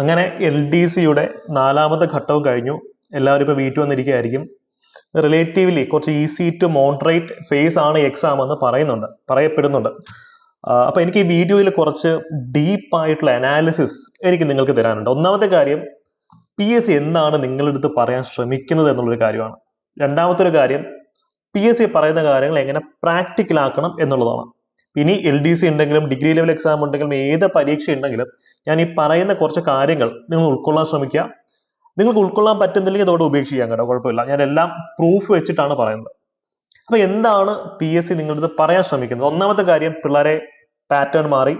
അങ്ങനെ L D സിയുടെ നാലാമത്തെ ഘട്ടവും കഴിഞ്ഞു. എല്ലാവരും ഇപ്പോൾ വീട്ടിൽ വന്നിരിക്കുകയായിരിക്കും. റിലേറ്റീവ്ലി കുറച്ച് ഈസി ടു മോഡറേറ്റ് ഫേസ് ആണ് എക്സാം എന്ന് പറയുന്നുണ്ട് പറയപ്പെടുന്നുണ്ട്. അപ്പോൾ അപ്പൊ എനിക്ക് ഈ വീഡിയോയിൽ കുറച്ച് ഡീപ്പായിട്ടുള്ള അനാലിസിസ് എനിക്ക് നിങ്ങൾക്ക് തരാനുണ്ട്. ഒന്നാമത്തെ കാര്യം പി എസ് സി എന്താണ് നിങ്ങളുടെ അടുത്ത് പറയാൻ ശ്രമിക്കുന്നത് എന്നുള്ളൊരു കാര്യമാണ്. രണ്ടാമത്തെ ഒരു കാര്യം പി എസ് സി പറയുന്ന കാര്യങ്ങൾ എങ്ങനെ പ്രാക്ടിക്കൽ ആക്കണം എന്നുള്ളതാണ്. ഇനി എൽ ഡി സി ഉണ്ടെങ്കിലും ഡിഗ്രി ലെവൽ എക്സാം ഉണ്ടെങ്കിലും ഏത് പരീക്ഷ ഉണ്ടെങ്കിലും ഞാൻ ഈ പറയുന്ന കുറച്ച് കാര്യങ്ങൾ നിങ്ങൾ ഉൾക്കൊള്ളാൻ ശ്രമിക്കുക. നിങ്ങൾക്ക് ഉൾക്കൊള്ളാൻ പറ്റുന്നില്ലെങ്കിൽ അതോടെ ഉപേക്ഷിക്കാം കേട്ടോ കുഴപ്പമില്ല. ഞാൻ എല്ലാം പ്രൂഫ് വെച്ചിട്ടാണ് പറയുന്നത്. അപ്പൊ എന്താണ് പി എസ് സി നിങ്ങളുടെ പറയാൻ ശ്രമിക്കുന്നത്? ഒന്നാമത്തെ കാര്യം പിള്ളേരെ പാറ്റേൺ മാറി.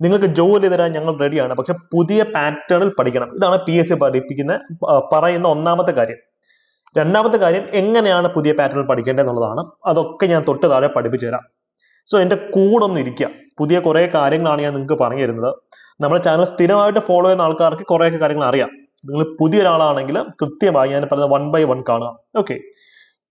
നിങ്ങൾക്ക് ജോലി തരാൻ ഞങ്ങൾ റെഡിയാണ് പക്ഷെ പുതിയ പാറ്റേണിൽ പഠിക്കണം. ഇതാണ് പി എസ് സി പഠിപ്പിക്കുന്ന പറയുന്ന ഒന്നാമത്തെ കാര്യം. രണ്ടാമത്തെ കാര്യം എങ്ങനെയാണ് പുതിയ പാറ്റേണിൽ പഠിക്കേണ്ടത് എന്നുള്ളതാണ്. അതൊക്കെ ഞാൻ തൊട്ട് താഴെ പഠിപ്പിച്ചു തരാം. സോ എന്റെ കൂടെ ഒന്ന് ഇരിക്കുക പുതിയ കുറേ കാര്യങ്ങളാണ് ഞാൻ നിങ്ങൾക്ക് പറഞ്ഞു തരുന്നത്. നമ്മുടെ ചാനൽ സ്ഥിരമായിട്ട് ഫോളോ ചെയ്യുന്ന ആൾക്കാർക്ക് കുറേയൊക്കെ കാര്യങ്ങൾ അറിയാം. നിങ്ങൾ പുതിയ ഒരാളാണെങ്കിൽ കൃത്യമായി ഞാൻ പറഞ്ഞത് വൺ ബൈ വൺ കാണുക. ഓക്കെ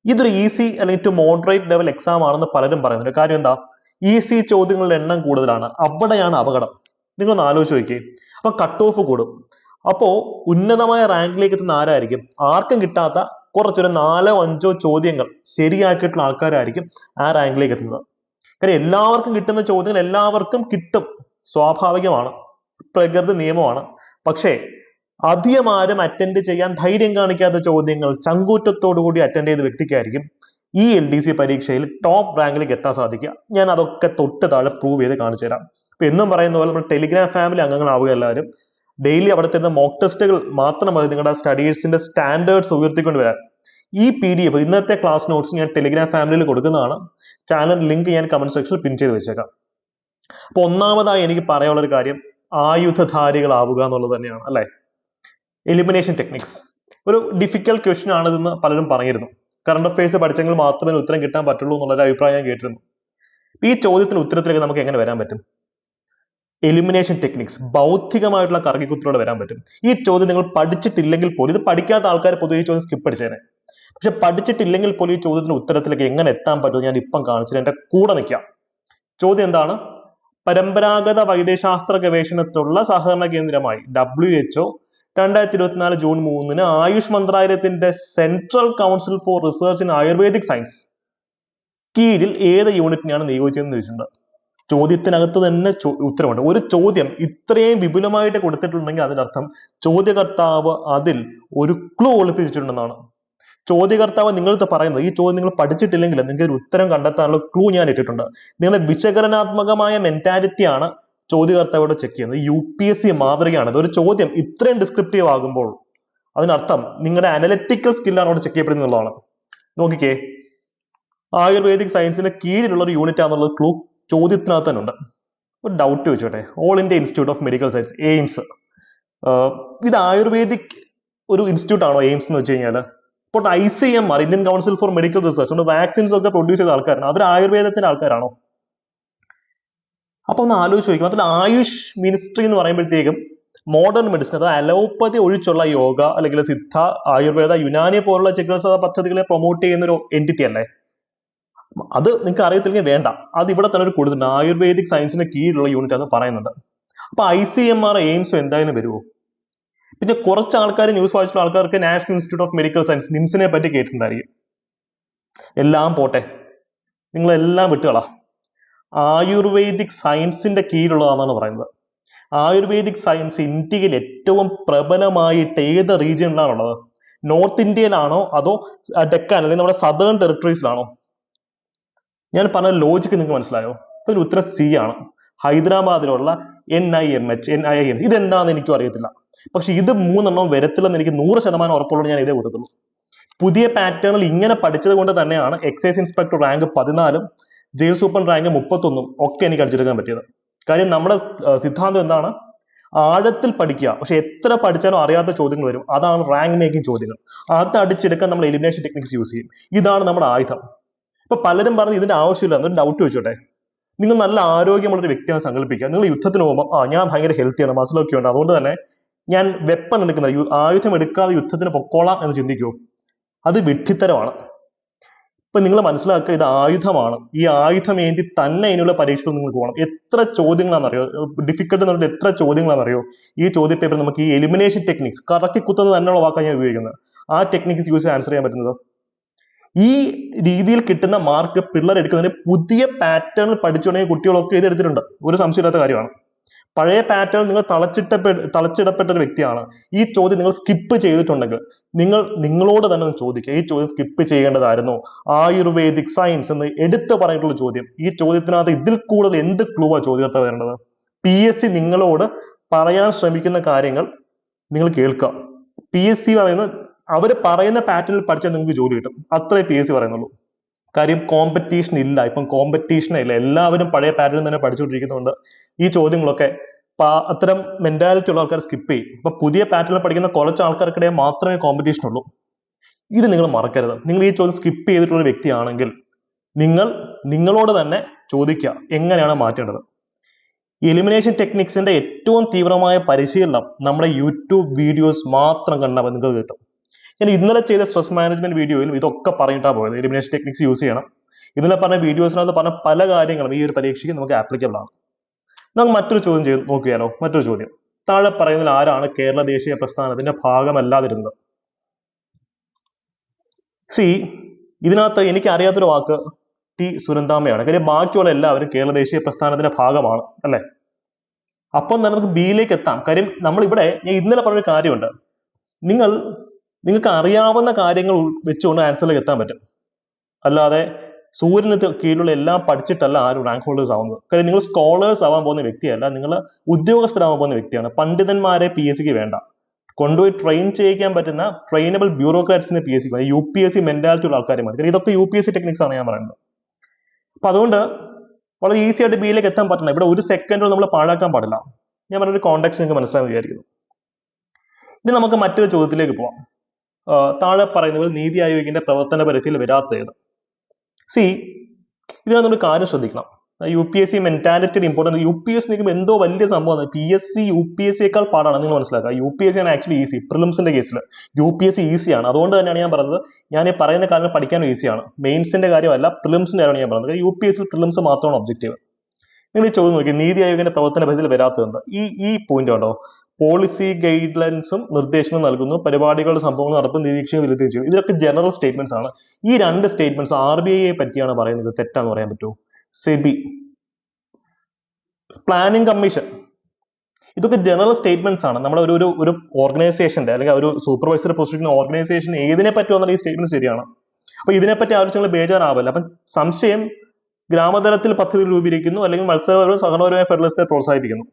ഇതൊരു ഈസി അല്ലെങ്കിൽ ടു മോഡറേറ്റ് ലെവൽ എക്സാം ആണെന്ന് പലരും പറയുന്നുണ്ട്. കാര്യം എന്താ? ഈസി ചോദ്യങ്ങളുടെ എണ്ണം കൂടുതലാണ്. അവിടെയാണ് അപകടം. നിങ്ങളൊന്ന് ആലോചിച്ച് നോക്കിയേ. അപ്പൊ കട്ട് ഓഫ് കൂടും. അപ്പോ ഉന്നതമായ റാങ്കിലേക്ക് എത്തുന്ന ആരായിരിക്കും? ആർക്കും കിട്ടാത്ത കുറച്ചൊരു നാലോ അഞ്ചോ ചോദ്യങ്ങൾ ശരിയാക്കിയിട്ടുള്ള ആൾക്കാരായിരിക്കും ആ റാങ്കിലേക്ക് എത്തുന്നത്. കാര്യം എല്ലാവർക്കും കിട്ടുന്ന ചോദ്യങ്ങൾ എല്ലാവർക്കും കിട്ടും. സ്വാഭാവികമാണ്. പ്രകൃതി നിയമമാണ്. പക്ഷേ അധികം ആരും അറ്റൻഡ് ചെയ്യാൻ ധൈര്യം കാണിക്കാത്ത ചോദ്യങ്ങൾ ചങ്കൂറ്റത്തോടു കൂടി അറ്റൻഡ് ചെയ്ത വ്യക്തിക്കായിരിക്കും ഈ എൽ ഡി സി പരീക്ഷയിൽ ടോപ്പ് റാങ്കിലേക്ക് എത്താൻ സാധിക്കുക. ഞാൻ അതൊക്കെ തൊട്ട് താഴെ പ്രൂവ് ചെയ്ത് കാണിച്ചു തരാം. ഇപ്പൊ എന്നും പറയുന്ന പോലെ നമ്മൾ ടെലിഗ്രാം ഫാമിലി അംഗങ്ങളാവുക എല്ലാവരും. ഡെയിലി അവിടെ തരുന്ന മോക്ക് ടെസ്റ്റുകൾ മാത്രം മതി. നിങ്ങളുടെ സ്റ്റഡീസിന്റെ സ്റ്റാൻഡേർഡ്സ് ഉയർത്തിക്കൊണ്ട് വരാൻ. ഈ പി ഡി എഫ് ഇന്നത്തെ ക്ലാസ് നോട്ട്സ് ഞാൻ ടെലിഗ്രാം ഫാമിലിയിൽ കൊടുക്കുന്നതാണ്. ചാനൽ ലിങ്ക് ഞാൻ കമന്റ് സെക്ഷനിൽ പിൻ ചെയ്ത് വെച്ചേക്കാം. അപ്പോൾ ഒന്നാമതായി എനിക്ക് പറയാനുള്ള ഒരു കാര്യം ആയുധധാരികളാവുക എന്നുള്ളത് തന്നെയാണ് അല്ലേ? എലിമിനേഷൻ ടെക്നിക്സ് ഒരു ഡിഫിക്കൽട്ട് ക്വസ്റ്റ്യൻ ആണിതെന്ന് പലരും പറഞ്ഞിരുന്നു. കറണ്ട് അഫയേഴ്സ് പഠിച്ചെങ്കിൽ മാത്രമേ ഉത്തരം കിട്ടാൻ പറ്റുള്ളൂ എന്നുള്ളൊരു അഭിപ്രായം ഞാൻ കേട്ടിരുന്നു. ഈ ചോദ്യത്തിന് ഉത്തരത്തിലേക്ക് നമുക്ക് എങ്ങനെ വരാൻ പറ്റും? എലിമിനേഷൻ ടെക്നിക്സ് ഭൗതികമായിട്ടുള്ള കറകിക്കുത്തിലൂടെ വരാൻ പറ്റും. ഈ ചോദ്യം നിങ്ങൾ പഠിച്ചിട്ടില്ലെങ്കിൽ പോലും ഇത് പഠിക്കാത്ത ആൾക്കാർ പൊതുവെ ഈ ചോദ്യം സ്കിപ്പ് അടിച്ചേനെ. പക്ഷെ പഠിച്ചിട്ടില്ലെങ്കിൽ പോലും ഈ ചോദ്യത്തിന് ഉത്തരത്തിലേക്ക് എങ്ങനെ എത്താൻ പറ്റുമെന്ന് ഞാൻ ഇപ്പം കാണിച്ചത് എന്റെ കൂടെ നിൽക്കാം. ചോദ്യം എന്താണ്? പരമ്പരാഗത വൈദ്യശാസ്ത്ര ഗവേഷണത്തിലുള്ള സഹകരണ കേന്ദ്രമായി ഡബ്ല്യു എച്ച്ഒ രണ്ടായിരത്തി ഇരുപത്തിനാല് ജൂൺ മൂന്നിന് ആയുഷ് മന്ത്രാലയത്തിന്റെ central council for research in ayurvedic science. കീഴിൽ ഏത് യൂണിറ്റിനെയാണ് നിയോഗിച്ചതെന്ന് ചോദിച്ചിട്ടുണ്ട്. ചോദ്യത്തിനകത്ത് തന്നെ ഉത്തരമുണ്ട് ഒരു ചോദ്യം ഇത്രയും വിപുലമായിട്ട് കൊടുത്തിട്ടുണ്ടെങ്കിൽ അതിനർത്ഥം ചോദ്യകർത്താവ് അതിൽ ഒരു ക്ലൂ ഒളിപ്പിച്ചിട്ടുണ്ടെന്നാണ്. ചോദ്യകർത്താവ് നിങ്ങളടുത്ത് പറയുന്നത് ഈ ചോദ്യം നിങ്ങൾ പഠിച്ചിട്ടില്ലെങ്കിൽ നിങ്ങൾക്ക് ഒരു ഉത്തരം കണ്ടെത്താനുള്ള ക്ലൂ ഞാൻ ഇട്ടിട്ടുണ്ട്. നിങ്ങളുടെ വിശകലനാത്മകമായ മെന്റാലിറ്റിയാണ് ചോദ്യകർത്താവോട് ചെക്ക് ചെയ്യുന്നത്. യു പി എസ് സി മാതൃകയാണ്. ഒരു ചോദ്യം ഇത്രയും ഡിസ്ക്രിപ്റ്റീവ് ആകുമ്പോൾ അതിനർത്ഥം നിങ്ങളുടെ അനലറ്റിക്കൽ സ്കില്ലാണ് അവിടെ ചെക്ക് ചെയ്യപ്പെടുന്നത് എന്നുള്ളതാണ്. നോക്കിക്കേ ആയുർവേദിക് സയൻസിന്റെ കീഴിലുള്ള ഒരു യൂണിറ്റ് ആണെന്നുള്ള ക്ലൂ ചോദ്യത്തിനകത്ത് തന്നെ ഉണ്ട്. ഒരു ഡൗട്ട് ചോദിച്ചോട്ടെ. All India institute of medical science AIIMS ഇത് ആയുർവേദിക് ഒരു ഇൻസ്റ്റിറ്റ്യൂട്ട് ആണോ എയിംസ് എന്ന് വെച്ച് കഴിഞ്ഞാൽ ഇപ്പോൾ I C M R Indian council for medical research vaccines ഒക്കെ പ്രൊഡ്യൂസ് ചെയ്ത ആൾക്കാരാണ്. അവർ ആയുർവേദത്തിന്റെ ആൾക്കാരാണോ? അപ്പൊ ഒന്ന് ആലോചിച്ച് നോക്കും അതിൽ ആയുഷ് മിനിസ്ട്രി എന്ന് പറയുമ്പോഴത്തേക്കും മോഡേൺ മെഡിസിൻ അതായത് അലോപ്പതി ഒഴിച്ചുള്ള യോഗ അല്ലെങ്കിൽ സിദ്ധ ആയുർവേദ യുനാനി പോലുള്ള ചികിത്സാ പദ്ധതികളെ പ്രൊമോട്ട് ചെയ്യുന്ന ഒരു എന്റിറ്റി അല്ലേ? അത് നിങ്ങൾക്ക് അറിയത്തില്ലെങ്കിൽ വേണ്ട. അത് ഇവിടെ തന്നെ ഒരു കൊടുത്തിട്ടുണ്ട്. ആയുർവേദിക് സയൻസിന് കീഴിലുള്ള യൂണിറ്റ് അത് പറയുന്നുണ്ട്. അപ്പൊ I C M R AIIMS എന്തായാലും വരുമോ? പിന്നെ കുറച്ച് ആൾക്കാർ ന്യൂസ് വായിച്ചിട്ടുള്ള ആൾക്കാർക്ക് national institute of medical science നിംസിനെ പറ്റി കേട്ടിട്ടുണ്ടായിരിക്കും. എല്ലാം പോട്ടെ. നിങ്ങളെല്ലാം വിട്ടുകളാ. ആയുർവേദിക് സയൻസിന്റെ കീഴിലുള്ളതാണെന്നാണ് പറയുന്നത്. ആയുർവേദിക് സയൻസ് ഇന്ത്യയിൽ ഏറ്റവും പ്രബലമായിട്ട് ഏത് റീജിയനിലാണുള്ളത് നോർത്ത് ഇന്ത്യയിലാണോ അതോ ഡെക്കാൻ അല്ലെങ്കിൽ നമ്മുടെ സദേൺ ടെറിട്ടറീസിലാണോ ഞാൻ പറഞ്ഞ ലോജിക്ക് നിങ്ങൾക്ക് മനസ്സിലായോ? ഒരു ഉത്തരം സി ആണ്. ഹൈദരാബാദിലുള്ള N I M H N I M ഇതെന്താന്ന് എനിക്കും അറിയത്തില്ല. പക്ഷെ ഇത് മൂന്നെണ്ണം വരത്തില്ലെന്ന് എനിക്ക് നൂറ് ശതമാനം ഉറപ്പുള്ളത് ഞാൻ ഇതേ കൊടുത്തുള്ളൂ പുതിയ പാറ്റേണിൽ ഇങ്ങനെ പഠിച്ചത് കൊണ്ട് തന്നെയാണ് എക്സൈസ് ഇൻസ്പെക്ടർ റാങ്ക് പതിനാലും ജയിൽ സൂപ്പർ റാങ്ക് മുപ്പത്തൊന്നും ഒക്കെ എനിക്ക് അടിച്ചെടുക്കാൻ പറ്റിയത്. കാര്യം നമ്മുടെ സിദ്ധാന്തം എന്താണ്? ആഴത്തിൽ പഠിക്കുക. പക്ഷെ എത്ര പഠിച്ചാലും അറിയാത്ത ചോദ്യങ്ങൾ വരും. അതാണ് റാങ്ക് മേക്കിംഗ് ചോദ്യങ്ങൾ. അത് അടിച്ചെടുക്കാൻ നമ്മൾ എലിമിനേഷൻ ടെക്നിക്സ് യൂസ് ചെയ്യും. ഇതാണ് നമ്മുടെ ആയുധം. ഇപ്പൊ പലരും പറഞ്ഞ് ഇതിന്റെ ആവശ്യമില്ല. എന്നൊരു ഡൗട്ട് വെച്ചോട്ടെ നിങ്ങൾ നല്ല ആരോഗ്യമുള്ള ഒരു വ്യക്തിയാണ് സങ്കല്പിക്കുക. നിങ്ങൾ യുദ്ധത്തിന് പോകുമ്പോൾ ആ ഞാൻ ഭയങ്കര ഹെൽത്തിയാണ് മസിലൊക്കെ ഉണ്ട്. അതുകൊണ്ട് തന്നെ ഞാൻ വെപ്പൺ എടുക്കുന്ന ആയുധം എടുക്കാതെ യുദ്ധത്തിന് പൊക്കോളാം എന്ന് ചിന്തിക്കൂ. അത് വിഡ്ഢിത്തരമാണ്. ഇപ്പൊ നിങ്ങൾ മനസ്സിലാക്കുക ഇത് ആയുധമാണ്. ഈ ആയുധം ഏന്തി തന്നെ അതിനുള്ള പരീക്ഷകൾ നിങ്ങൾ പോകണം. എത്ര ചോദ്യങ്ങളാണെന്നറിയോ ഡിഫിക്കൽട്ട് എന്ന് പറഞ്ഞാൽ എത്ര ചോദ്യങ്ങളാണെന്നറിയോ ഈ ചോദ്യ പേപ്പർ നമുക്ക് ഈ എലിമിനേഷൻ ടെക്നിക്സ് കറക്കി കുത്തുന്നത് തന്നെയുള്ള വാക്കാണ് ഞാൻ ഉപയോഗിക്കുന്നത്. ആ ടെക്നിക്സ് യൂസ് ആൻസർ ചെയ്യാൻ പറ്റുന്നത്? ഈ രീതിയിൽ കിട്ടുന്ന മാർക്ക് പിള്ളേർ എടുക്കുന്നതിന് പുതിയ പാറ്റേൺ പഠിച്ചു തുടങ്ങിയ കുട്ടികളൊക്കെ ഇത് എടുത്തിട്ടുണ്ട്. ഒരു സംശയമില്ലാത്ത കാര്യമാണ്. പഴയ പാറ്റേൺ നിങ്ങൾ തളച്ചിട്ട തളച്ചിടപ്പെട്ട ഒരു വ്യക്തിയാണ്. ഈ ചോദ്യം നിങ്ങൾ സ്കിപ്പ് ചെയ്തിട്ടുണ്ടെങ്കിൽ നിങ്ങൾ നിങ്ങളോട് തന്നെ ഒന്ന് ചോദിക്കുക. ഈ ചോദ്യം സ്കിപ്പ് ചെയ്യേണ്ടതായിരുന്നു. ആയുർവേദിക് സയൻസ് എന്ന് എടുത്തു പറഞ്ഞിട്ടുള്ള ചോദ്യം. ഈ ചോദ്യത്തിനകത്ത് ഇതിൽ കൂടുതൽ എന്ത് ക്ലൂ ആ ചോദ്യത്തെ വരേണ്ടത്? പി എസ് സി നിങ്ങളോട് പറയാൻ ശ്രമിക്കുന്ന കാര്യങ്ങൾ നിങ്ങൾ കേൾക്കുക. പി എസ് സി പറയുന്ന അവർ പറയുന്ന പാറ്റേണിൽ പഠിച്ചാൽ നിങ്ങൾക്ക് ജോലി കിട്ടും. അത്രേ പി എസ് സി പറയുന്നുള്ളൂ. കാര്യം കോമ്പറ്റീഷൻ ഇല്ല. ഇപ്പം കോമ്പറ്റീഷൻ ഇല്ല. എല്ലാവരും പഴയ പാറ്റേൺ തന്നെ പഠിച്ചുകൊണ്ടിരിക്കുന്നുണ്ട്. ഈ ചോദ്യങ്ങളൊക്കെ അത്തരം മെന്റാലിറ്റി ഉള്ള ആൾക്കാർ സ്കിപ്പ് ചെയ്യും. ഇപ്പൊ പുതിയ പാറ്റേണിൽ പഠിക്കുന്ന കുറച്ച് ആൾക്കാർക്കിടയിൽ മാത്രമേ കോമ്പറ്റീഷൻ ഉള്ളൂ. ഇത് നിങ്ങൾ മറക്കരുത്. നിങ്ങൾ ഈ ചോദ്യം സ്കിപ്പ് ചെയ്തിട്ടുള്ള വ്യക്തിയാണെങ്കിൽ നിങ്ങൾ നിങ്ങളോട് തന്നെ ചോദിക്കുക എങ്ങനെയാണ് മാറ്റേണ്ടത്? എലിമിനേഷൻ ടെക്നിക്സിന്റെ ഏറ്റവും തീവ്രമായ പരിശീലനം നമ്മുടെ യൂട്യൂബ് വീഡിയോസ് മാത്രം കണ്ടാൽ നിങ്ങൾക്ക് കിട്ടും. ഞാൻ ഇന്നലെ ചെയ്ത സ്ട്രെസ് മാനേജ്മെന്റ് വീഡിയോയിൽ ഇതൊക്കെ പറഞ്ഞിട്ടാ പോയത്. എലിമിനേഷൻ ടെക്നിക്സ് യൂസ് ചെയ്യണം. ഇന്നലെ പറഞ്ഞ വീഡിയോസിനകത്ത് പറഞ്ഞ പല കാര്യങ്ങളും ഈ ഒരു പരീക്ഷയ്ക്ക് നമുക്ക് ആപ്ലിക്കബിൾ ആണ്. നമുക്ക് മറ്റൊരു ചോദ്യം ചെയ്ത് നോക്കിയാലോ? മറ്റൊരു ചോദ്യം. താഴെ പറയുന്നതിൽ ആരാണ് കേരള ദേശീയ പ്രസ്ഥാനത്തിന്റെ ഭാഗമല്ലാതിരുന്നത്? സി ഇതിനകത്ത് എനിക്ക് അറിയാത്തൊരു വാക്ക് ടി സുരന്താമയാണ് കാര്യം ബാക്കിയുള്ള എല്ലാവരും കേരള ദേശീയ പ്രസ്ഥാനത്തിന്റെ ഭാഗമാണ് അല്ലെ? അപ്പം തന്നെ നമുക്ക് ബിയിലേക്ക് എത്താം. കാര്യം നമ്മൾ ഇവിടെ ഞാൻ ഇന്നലെ പറഞ്ഞൊരു കാര്യമുണ്ട്. നിങ്ങൾ നിങ്ങൾക്ക് അറിയാവുന്ന കാര്യങ്ങൾ വെച്ചുകൊണ്ട് ആൻസറിലേക്ക് എത്താൻ പറ്റും. അല്ലാതെ സൂര്യന് കീഴിലുള്ള എല്ലാം പഠിച്ചിട്ടല്ല ആരും റാങ്ക് ഹോൾഡേഴ്സ് ആവുന്നത്. കാര്യം നിങ്ങൾ സ്കോളേഴ്സ് ആവാൻ പോകുന്ന വ്യക്തിയല്ല നിങ്ങൾ ഉദ്യോഗസ്ഥരാവാൻ പോകുന്ന വ്യക്തിയാണ്. പണ്ഡിതന്മാരെ പി എസ് സിക്ക് വേണ്ട. കൊണ്ടുപോയി ട്രെയിൻ ചെയ്യിക്കാൻ പറ്റുന്ന trainable ബ്യൂറോക്രാറ്റ്സിനെ P S C U P S C mentality ഉള്ള ആൾക്കാരെ മതി. ഇതൊക്കെ U P S C techniques ആണ് ഞാൻ പറയുന്നത്. അപ്പൊ അതുകൊണ്ട് വളരെ ഈസി ആയിട്ട് ബിയിലേക്ക് എത്താൻ പറ്റണം ഇവിടെ ഒരു സെക്കൻഡോ നമ്മൾ പാഴാക്കാൻ പാടില്ല. ഞാൻ പറഞ്ഞൊരു കോണ്ടാക്ട് നിങ്ങൾക്ക് മനസ്സിലാകാൻ വിചാരിക്കുന്നു. ഇനി നമുക്ക് മറ്റൊരു ചോദ്യത്തിലേക്ക് പോവാം. താഴെ പറയുന്നവർ നീതി ആയോഗിന്റെ പ്രവർത്തന പരിധിയിൽ വരാത്തത്. സി ഇതിനകത്ത് നമ്മൾ കാര്യം ശ്രദ്ധിക്കണം. U P S C mentality important U P S നിൽക്കുമ്പോൾ എന്തോ വലിയ സംഭവമാണ്. P S C U P S സിയേക്കാൾ പാടാണ് നിങ്ങൾ മനസ്സിലാക്കുക. യു പി എസ് സി ആണ് ആക്ച്വലി ഈസി പ്രിലിംസിന്റെ കേസിൽ യു പി എസ് സി ഈസിയാണ് അതുകൊണ്ട് തന്നെയാണ് ഞാൻ പറഞ്ഞത് ഞാൻ ഈ പറയുന്ന കാര്യങ്ങൾ പഠിക്കാനും ഈസിയാണ് മെയിൻസിന്റെ കാര്യമല്ല പ്രിലിംസിന്റെ കാര്യമാണ് ഞാൻ പറഞ്ഞത്. U P S C prelims മാത്രമാണ് ഒബ്ജക്റ്റീവ് നിങ്ങൾ ഈ ചോദ്യം നോക്കി നീതി ആയോഗിന്റെ പ്രവർത്തന പരിധിയിൽ വരാത്തത് ഈ ഈ പോയിന്റ് ഉണ്ടോ പോളിസി ഗൈഡ് ലൈൻസും നിർദ്ദേശങ്ങളും നൽകുന്നു. പരിപാടികളുടെ സംഭവങ്ങൾ നടപ്പ് നിരീക്ഷിക്കുകയും വിലയിരുത്തുകയും ചെയ്യും. ഇതൊക്കെ ജനറൽ സ്റ്റേറ്റ്മെന്റ്സ് ആണ്. ഈ രണ്ട് സ്റ്റേറ്റ്മെന്റ്സ് ആർ ബി ഐയെ പറ്റിയാണ് പറയുന്നത്. തെറ്റാന്ന് പറയാൻ പറ്റുമോ? സെബി. പ്ലാനിംഗ് കമ്മീഷൻ ഇതൊക്കെ ജനറൽ സ്റ്റേറ്റ്മെന്റ്സ് ആണ്. നമ്മുടെ ഒരു ഒരു ഓർഗനൈസേഷന്റെ അല്ലെങ്കിൽ ഒരു സൂപ്പർവൈസർ പൊസിഷൻ ഓർഗനൈസേഷൻ ഏതിനെ പറ്റുമെന്നുള്ള ഈ സ്റ്റേറ്റ്മെന്റ് ശരിയാണ്. അപ്പൊ ഇതിനെപ്പറ്റി ആലോചിച്ച് നിങ്ങൾ ബേജാറാവില്ല. അപ്പം സംശയം ഗ്രാമതലത്തിൽ പദ്ധതി രൂപീകരിക്കുന്നു. അല്ലെങ്കിൽ മത്സരപരവും സഹകരണപരമായ ഫെഡറലിസത്തെ പ്രോത്സാഹിപ്പിക്കുന്നു.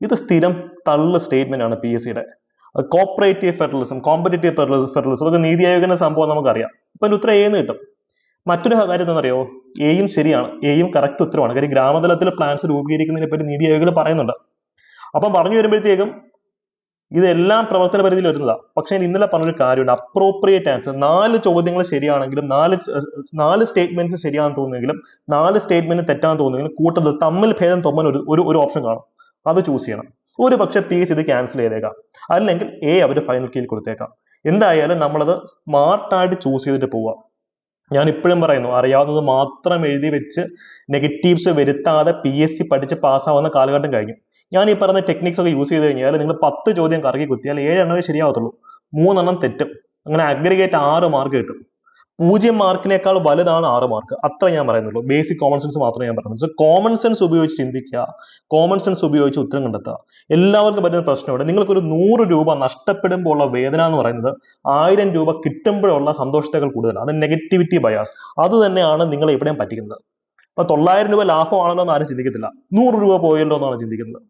ഇത് സ്ഥിരം തള്ള സ്റ്റേറ്റ്മെന്റ് ആണ് പി എസ് സിയുടെ cooperative federalism competitive federalism federalism അതൊക്കെ നീതി ആയോഗിന്റെ സംഭവം നമുക്കറിയാം. അതിന് ഉത്തരം ഏന്ന് കിട്ടും. മറ്റൊരു കാര്യം എന്താണെന്നറിയോ? എയും ശരിയാണ്. എയും കറക്റ്റ് ഉത്തരമാണ്. കാര്യം ഗ്രാമതലത്തിൽ പ്ലാൻസ് രൂപീകരിക്കുന്നതിനെ പറ്റി നീതി ആയോഗിൽ പറയുന്നുണ്ട്. അപ്പം പറഞ്ഞു വരുമ്പോഴത്തേക്കും ഇതെല്ലാം പ്രവർത്തന പരിധിയിൽ വരുന്നതാ. പക്ഷെ ഇന്നലെ പറഞ്ഞൊരു കാര്യമുണ്ട്. അപ്രോപ്രിയേറ്റ് ആൻസർ നാല് ചോദ്യങ്ങൾ ശരിയാണെങ്കിലും നാല് നാല് സ്റ്റേറ്റ്മെന്റ്സ് ശരിയാണെന്ന് തോന്നുമെങ്കിലും നാല് സ്റ്റേറ്റ്മെന്റ് തെറ്റാന്ന് തോന്നുമെങ്കിലും കൂട്ടത്തിൽ തമ്മിൽ ഭേദം തൊമ്മൻ ഒരു ഒരു ഓപ്ഷൻ കാണും. അത് ചൂസ് ചെയ്യണം. ഒരു പക്ഷെ പി ഇത് ക്യാൻസൽ ചെയ്തേക്കാം. അല്ലെങ്കിൽ എ അവർ ഫൈനൽ കീയിൽ കൊടുത്തേക്കാം. എന്തായാലും നമ്മളത് സ്മാർട്ടായിട്ട് ചൂസ് ചെയ്തിട്ട് പോവുക ഞാൻ ഇപ്പോഴും പറയുന്നു അറിയാവുന്നത് മാത്രം എഴുതി വെച്ച് നെഗറ്റീവ്സ് വരുത്താതെ പി എസ് സി പഠിച്ച് പാസ്സാവുന്ന കാലഘട്ടം കഴിഞ്ഞു. ഞാൻ ഈ പറഞ്ഞ ടെക്നിക്സ് ഒക്കെ യൂസ് ചെയ്ത് കഴിഞ്ഞാൽ നിങ്ങൾ പത്ത് ചോദ്യം കറക്കി കുത്തിയാൽ ഏഴെണ്ണമേ ശരിയാവത്തുള്ളൂ. മൂന്നെണ്ണം തെറ്റും. അങ്ങനെ അഗ്രിഗേറ്റ് ആറ് മാർക്ക് കിട്ടും. പൂജ്യം മാർക്കിനേക്കാൾ വലുതാണ് ആറ് മാർക്ക്. അത്ര ഞാൻ പറയുന്നുള്ളൂ. ബേസിക് കോമൺ സെൻസ് മാത്രമേ ഞാൻ പറയുന്നുള്ളൂ. കോമൺ സെൻസ് ഉപയോഗിച്ച് ചിന്തിക്കുക. കോമൺ സെൻസ് ഉപയോഗിച്ച് ഉത്തരം കണ്ടെത്തുക. എല്ലാവർക്കും പറ്റുന്ന പ്രശ്നമുണ്ട്. നിങ്ങൾക്ക് ഒരു നൂറ് രൂപ നഷ്ടപ്പെടുമ്പോൾ ഉള്ള വേദന എന്ന് പറയുന്നത് ആയിരം രൂപ കിട്ടുമ്പോഴുള്ള സന്തോഷത്തേക്കാൾ കൂടുതലാണ്. അത് നെഗറ്റിവിറ്റി ബയാസ് അത് തന്നെയാണ് നിങ്ങളെ എവിടെയും പറ്റിക്കുന്നത്. അപ്പൊ തൊള്ളായിരം രൂപ ലാഭമാണല്ലോ എന്ന് ആരും ചിന്തിക്കത്തില്ല. നൂറ് രൂപ പോയല്ലോ എന്നാണ് ചിന്തിക്കുന്നത്.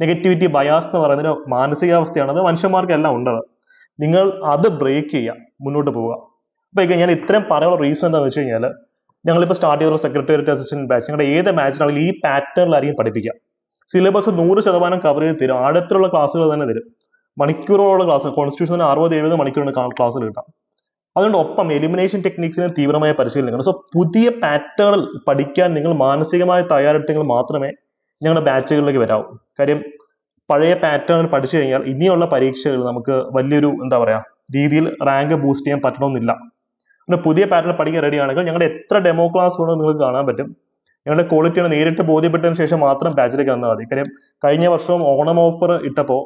നെഗറ്റിവിറ്റി ബയാസ് എന്ന് പറയുന്നത് മാനസികാവസ്ഥയാണ്. അത് മനുഷ്യന്മാർക്കെല്ലാം ഉണ്ടത്. നിങ്ങൾ അത് ബ്രേക്ക് ചെയ്യുക. മുന്നോട്ട് പോവുക. അപ്പൊ ഇక ഞാൻ ഇത്രയും പറയാനുള്ള റീസൺ എന്താണെന്ന് വെച്ച് കഴിഞ്ഞാൽ ഞങ്ങളിപ്പോൾ സ്റ്റാർട്ട് ചെയ്ത സെക്രട്ടേറിയറ്റ് അസിസ്റ്റന്റ് ബാച്ച് ഞങ്ങളുടെ ഏത് ബാച്ചിനാണെങ്കിലും ഈ പാറ്റേണിലായിരിക്കും പഠിപ്പിക്കുക സിലബസ് നൂറ് ശതമാനം കവർ ചെയ്ത് തരും. ആഴത്തിലുള്ള ക്ലാസ്സുകൾ തന്നെ തരും. മണിക്കൂറോളം ക്ലാസ് കോൺസ്റ്റിറ്റ്യൂഷൻ അറുപത് എഴുപത് മണിക്കൂറിന് ക്ലാസ്സിൽ കിട്ടാം. അതുകൊണ്ട് ഒപ്പം എലിമിനേഷൻ ടെക്നിക്സിന് തീവ്രമായ പരിശീലനം സോ പുതിയ പാറ്റേണിൽ പഠിക്കാൻ നിങ്ങൾ മാനസികമായി തയ്യാറെടുത്തെങ്കിൽ മാത്രമേ ഞങ്ങളുടെ ബാച്ചുകളിലേക്ക് വരാവൂ. കാര്യം പഴയ പാറ്റേൺ പഠിച്ചു കഴിഞ്ഞാൽ ഇനിയുള്ള പരീക്ഷകൾ നമുക്ക് വലിയൊരു എന്താ പറയാ രീതിയിൽ റാങ്ക് ബൂസ്റ്റ് ചെയ്യാൻ പറ്റണമെന്നില്ല പിന്നെ പുതിയ പാറ്റേൺ പഠിക്കാൻ റെഡി ആണെങ്കിൽ ഞങ്ങളുടെ എത്ര ഡെമോ ക്ലാസ് വേണമെന്ന് നിങ്ങൾക്ക് കാണാൻ പറ്റും. ഞങ്ങളുടെ ക്വാളിറ്റിയാണ് നേരിട്ട് ബോധ്യപ്പെട്ടതിന് ശേഷം മാത്രം ബാച്ചിലേക്ക് വന്നാൽ മതി. കാര്യം കഴിഞ്ഞ വർഷം ഓണം ഓഫർ ഇട്ടപ്പോൾ